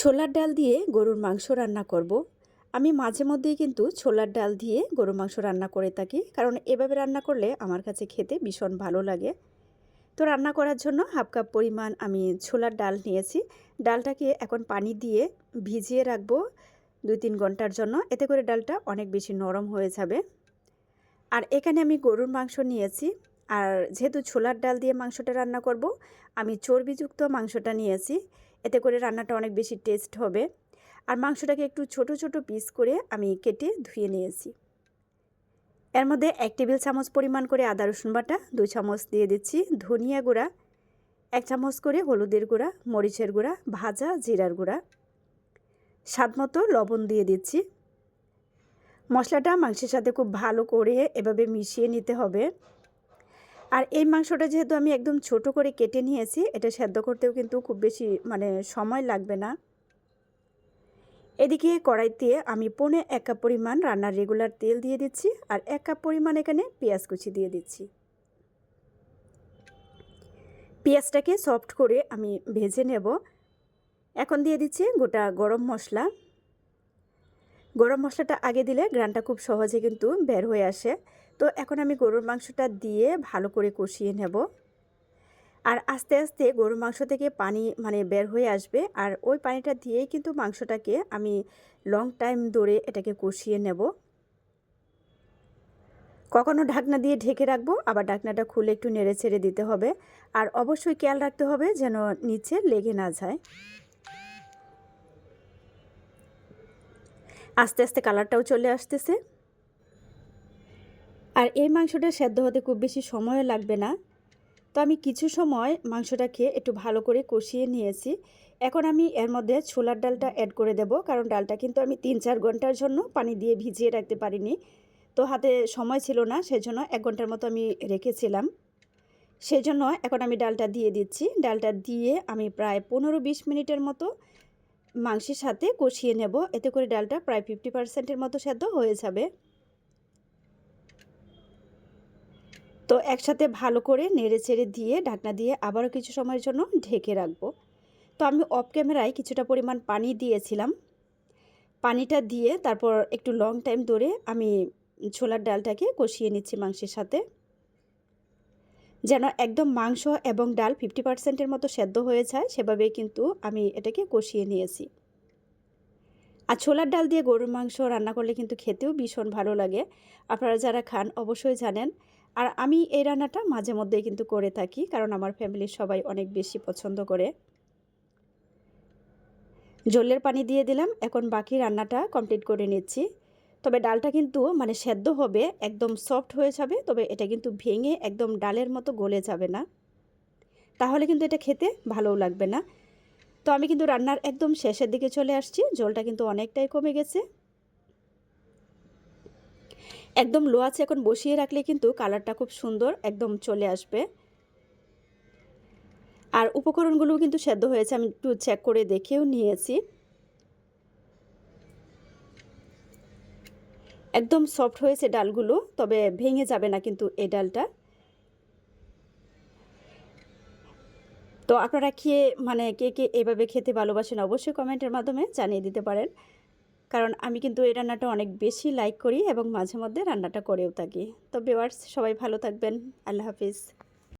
ছোলার ডাল দিয়ে গরুর মাংস রান্না করব। আমি মাঝে মধ্যেই কিন্তু ছোলার ডাল দিয়ে গরুর মাংস রান্না করে থাকি, কারণ এভাবে রান্না করলে আমার কাছে খেতে ভীষণ ভালো লাগে। তো রান্না করার জন্য হাফ কাপ পরিমাণ আমি ছোলার ডাল নিয়েছি। ডালটাকে এখন পানি দিয়ে ভিজিয়ে রাখব দুই তিন ঘণ্টার জন্য, এতে করে ডালটা অনেক বেশি নরম হয়ে যাবে। আর এখানে আমি গরুর মাংস নিয়েছি। আর যেহেতু ছোলার ডাল দিয়ে মাংসটা রান্না করব, আমি চর্বিযুক্ত মাংসটা নিয়েছি। এতে করে রান্নাটা অনেক বেশি টেস্ট হবে। আর মাংসটাকে একটু ছোট ছোট পিস করে আমি কেটে ধুয়ে নিয়েছি। এর মধ্যে এক টেবিল চামচ পরিমাণ করে আদা, রসুন বাটা দুই চামচ দিয়ে দিচ্ছি ধনিয়া গুঁড়া, এক চামচ করে হলুদের গুঁড়া, মরিচের গুঁড়া, ভাজা জিরার গুঁড়া। স্বাদ মতো লবণ দিয়ে দিচ্ছি। মশলাটা মাংসের সাথে খুব ভালো করে এভাবে মিশিয়ে নিতে হবে। আর এই মাংসটা যেহেতু আমি একদম ছোট করে কেটে নিয়েছি, এটা সেদ্ধ করতেও কিন্তু খুব বেশি মানে সময় লাগবে না। এদিকে কড়াইতে আমি পনে এক কাপ পরিমাণ রান্নার রেগুলার তেল দিয়ে দিচ্ছি আর এক কাপ পরিমাণ এখানে পেঁয়াজ কুচি দিয়ে দিচ্ছি। পেঁয়াজটাকে সফট করে আমি ভেজে নেব। এখন দিয়ে দিচ্ছি গোটা গরম মশলা। গরম মশলাটা আগে দিলে গ্রানটা খুব সহজে কিন্তু বের হয়ে আসে। তো এখন আমি গরুর মাংসটা দিয়ে ভালো করে কষিয়ে নেব। আর আস্তে আস্তে গরুর মাংস থেকে পানি মানে বের হয়ে আসবে। আর ওই পানিটা দিয়েই কিন্তু মাংসটাকে আমি লং টাইম ধরে এটাকে কষিয়ে নেব। কখনো ঢাকনা দিয়ে ঢেকে রাখব, আবার ঢাকনাটা খুলে একটু নেড়ে ছেড়ে দিতে হবে। আর অবশ্যই খেয়াল রাখতে হবে যেন নিচে লেগে না যায়। আস্তে আস্তে কালারটাও চলে আসতেছে। আর এই মাংসটা সেদ্ধ হতে খুব বেশি সময়ও লাগবে না। তো আমি কিছু সময় মাংসটাকে একটু ভালো করে কষিয়ে নিয়েছি। এখন আমি এর মধ্যে ছোলার ডালটা অ্যাড করে দেব, কারণ ডালটা কিন্তু আমি তিন চার ঘণ্টার জন্য পানি দিয়ে ভিজিয়ে রাখতে পারিনি। তো হাতে সময় ছিল না, সেজন্য এক ঘণ্টার মতো আমি রেখেছিলাম। সেই জন্য এখন আমি ডালটা দিয়ে দিচ্ছি। ডালটা দিয়ে আমি প্রায় পনেরো বিশ মিনিটের মতো মাংসের সাথে কষিয়ে নেব। এতে করে ডালটা প্রায় ফিফটি পার্সেন্টের মতো সেদ্ধ হয়ে যাবে। তো একসাথে ভালো করে নেড়ে চেড়ে দিয়ে ঢাকনা দিয়ে আবারও কিছু সময়ের জন্য ঢেকে রাখব। তো আমি অফ ক্যামেরায় কিছুটা পরিমাণ পানি দিয়েছিলাম। পানিটা দিয়ে তারপর একটু লং টাইম ধরে আমি ছোলার ডালটাকে কষিয়ে নিচ্ছি মাংসের সাথে। যেন একদম মাংস এবং ডাল ফিফটি পার্সেন্টের মতো সেদ্ধ হয়ে যায় সেভাবেই কিন্তু আমি এটাকে কষিয়ে নিয়েছি। আর ছোলার ডাল দিয়ে গরুর মাংস রান্না করলে কিন্তু খেতেও ভীষণ ভালো লাগে। আপনারা যারা খান অবশ্যই জানেন আর আমি এই রান্নাটা মাঝে মধ্যেই কিন্তু করে থাকি, কারণ আমার ফ্যামিলির সবাই অনেক বেশি পছন্দ করে। জলের পানি দিয়ে দিলাম, এখন বাকি রান্নাটা কমপ্লিট করে নিচ্ছি। তবে ডালটা কিন্তু মানে সেদ্ধ হবে, একদম সফট হয়ে যাবে, তবে এটা কিন্তু ভেঙে একদম ডালের মতো গলে যাবে না। তাহলে কিন্তু এটা খেতে ভালোও লাগবে না। তো আমি কিন্তু রান্নার একদম শেষের দিকে চলে আসছি, জলটা কিন্তু অনেকটাই কমে গেছে। একদম লো আছে এখন বসিয়ে রাখলে কিন্তু কালারটা খুব সুন্দর একদম চলে আসবে। আর উপকরণগুলো কিন্তু সেদ্ধ হয়েছে, আমি একটু চেক করে দেখেও নিয়েছি। একদম সফট হয়েছে ডালগুলো, তবে ভেঙে যাবে না কিন্তু এই ডালটা। তো আপনারা খেয়ে মানে কে কে এভাবে খেতে ভালোবাসেন অবশ্যই কমেন্টের মাধ্যমে জানিয়ে দিতে পারেন। কারণ আমি কিন্তু এই রান্নাটা অনেক বেশি লাইক করি এবং মাঝে মধ্যে রান্নাটা করেও থাকি। তো বেওয়ার্স সবাই ভালো থাকবেন। আল্লাহ হাফিজ।